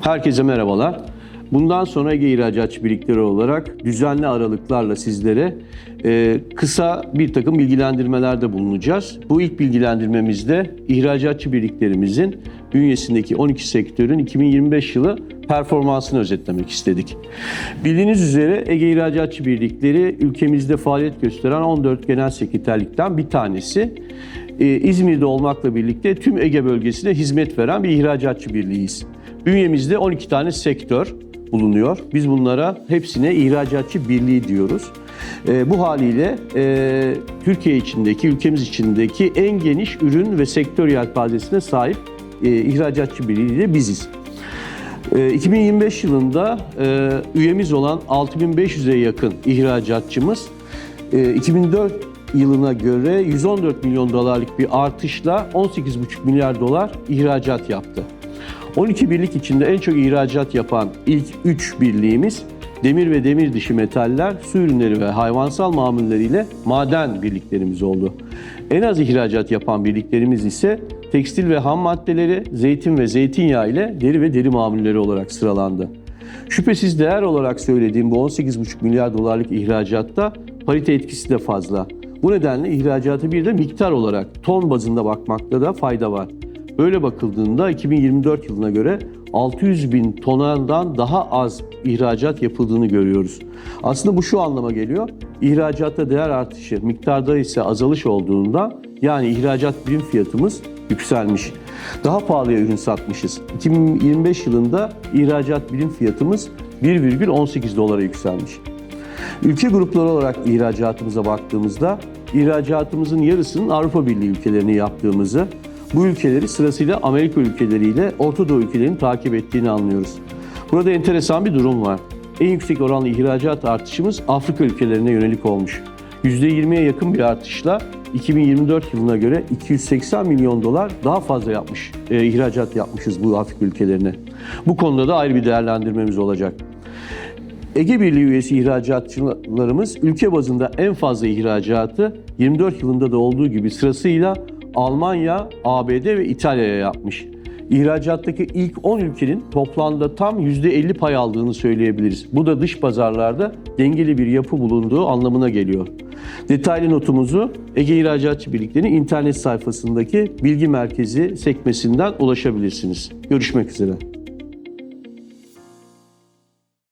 Herkese merhabalar. Bundan sonra Ege Birlikleri olarak düzenli aralıklarla sizlere e, kısa bir takım bilgilendirmelerde bulunacağız. Bu ilk bilgilendirmemizde ihracatçı birliklerimizin bünyesindeki 12 sektörün 2025 yılı performansını özetlemek istedik. Bildiğiniz üzere Ege İhracatçı Birlikleri ülkemizde faaliyet gösteren 14 genel sekreterlikten bir tanesi. Ee, İzmir'de olmakla birlikte tüm Ege bölgesine hizmet veren bir ihracatçı birliğiyiz. Bünyemizde 12 tane sektör bulunuyor. Biz bunlara hepsine ihracatçı birliği diyoruz. Ee, bu haliyle e, Türkiye içindeki, ülkemiz içindeki en geniş ürün ve sektör yelpazesine sahip e, ihracatçı birliği de biziz. Ee, 2025 yılında e, üyemiz olan 6500'e yakın ihracatçımız e, 2004 yılına göre 114 milyon dolarlık bir artışla 18,5 milyar dolar ihracat yaptı. 12 birlik içinde en çok ihracat yapan ilk 3 birliğimiz demir ve demir dışı metaller, su ürünleri ve hayvansal mamulleriyle maden birliklerimiz oldu. En az ihracat yapan birliklerimiz ise tekstil ve ham maddeleri, zeytin ve zeytinyağı ile deri ve deri mamulleri olarak sıralandı. Şüphesiz değer olarak söylediğim bu 18,5 milyar dolarlık ihracatta parite etkisi de fazla. Bu nedenle ihracatı bir de miktar olarak ton bazında bakmakta da fayda var. Böyle bakıldığında 2024 yılına göre 600 bin tondan daha az ihracat yapıldığını görüyoruz. Aslında bu şu anlama geliyor. İhracatta değer artışı, miktarda ise azalış olduğunda yani ihracat birim fiyatımız yükselmiş. Daha pahalıya ürün satmışız. 2025 yılında ihracat birim fiyatımız 1,18 dolara yükselmiş. Ülke grupları olarak ihracatımıza baktığımızda ihracatımızın yarısının Avrupa Birliği ülkelerini yaptığımızı, bu ülkeleri sırasıyla Amerika ülkeleriyle Orta Doğu ülkelerinin takip ettiğini anlıyoruz. Burada enteresan bir durum var. En yüksek oranlı ihracat artışımız Afrika ülkelerine yönelik olmuş. %20'ye yakın bir artışla 2024 yılına göre 280 milyon dolar daha fazla yapmış, e, ihracat yapmışız bu Afrika ülkelerine. Bu konuda da ayrı bir değerlendirmemiz olacak. Ege Birliği üyesi ihracatçılarımız ülke bazında en fazla ihracatı 24 yılında da olduğu gibi sırasıyla Almanya, ABD ve İtalya'ya yapmış. İhracattaki ilk 10 ülkenin toplamda tam %50 pay aldığını söyleyebiliriz. Bu da dış pazarlarda dengeli bir yapı bulunduğu anlamına geliyor. Detaylı notumuzu Ege İhracatçı Birlikleri'nin internet sayfasındaki bilgi merkezi sekmesinden ulaşabilirsiniz. Görüşmek üzere.